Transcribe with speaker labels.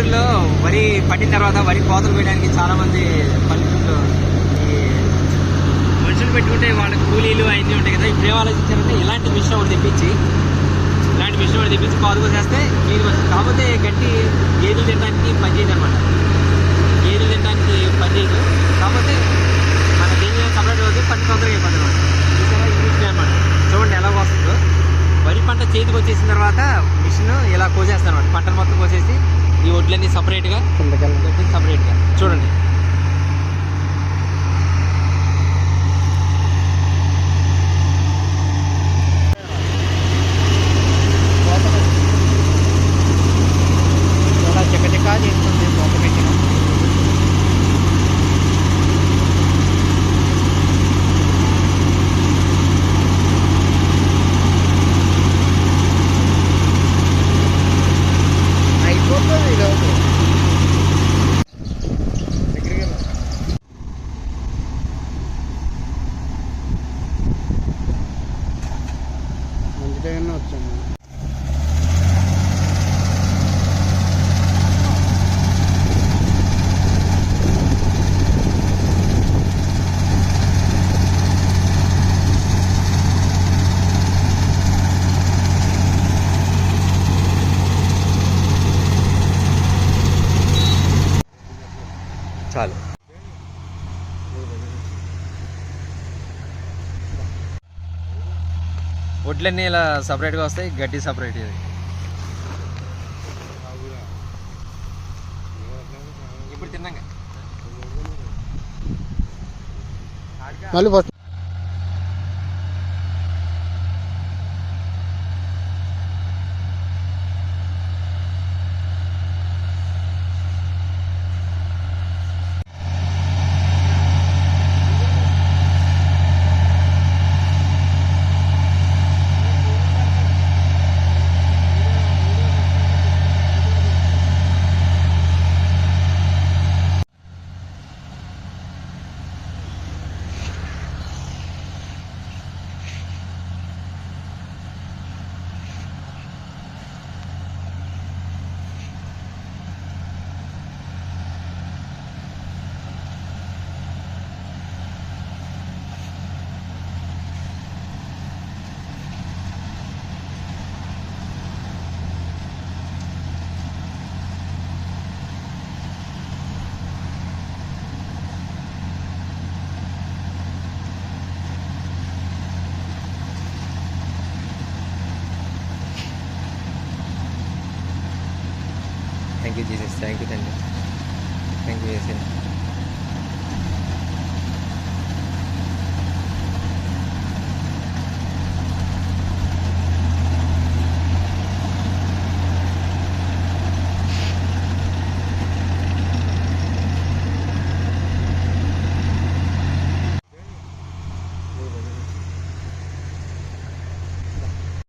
Speaker 1: వరి పండిన తర్వాత వరి కోతలు వేయడానికి చాలా మంది పల్లెటూరులో ఈ మనుషులు పెట్టుకుంటే వాళ్ళ కూలీలు అవన్నీ ఉంటాయి కదా. ఇప్పుడు ఏం ఆలోచించారంటే ఇలాంటి మిషన్ ఒకటి తెప్పించి ఇలాంటి మిషన్ ఒకటి తెప్పించి పాదు కోసేస్తే నీరు వస్తుంది. కాకపోతే గట్టి గేదెలు తినడానికి పనిచేయదు అనమాట గేదెలు తినడానికి పనిచేయదు కాకపోతే మన దీని సపరేట్ అవుతుంది పని తొందరగా అయిపోతుంది అనమాట చూసారా ఈ మిషన్ అనమాట చూడండి ఎలా వస్తుందో. వరి పంట చేతికి వచ్చేసిన తర్వాత మిషన్ ఇలా కోసేస్తాను అనమాట పంటను మొత్తం కోసేసి ఈ వడ్లన్నీ సపరేట్గా గట్టిని సపరేట్గా చూడండి.
Speaker 2: మంచి టైంలో వచ్చాము
Speaker 1: చాలు వడ్లన్నీ ఇలా సపరేట్గా వస్తాయి గడ్డి సపరేట్ ఇది. ఇప్పుడు తిన్నాక
Speaker 2: మళ్ళీ first
Speaker 1: Thank you, Jesus. Thank you, thank you. Thank you, Jesus.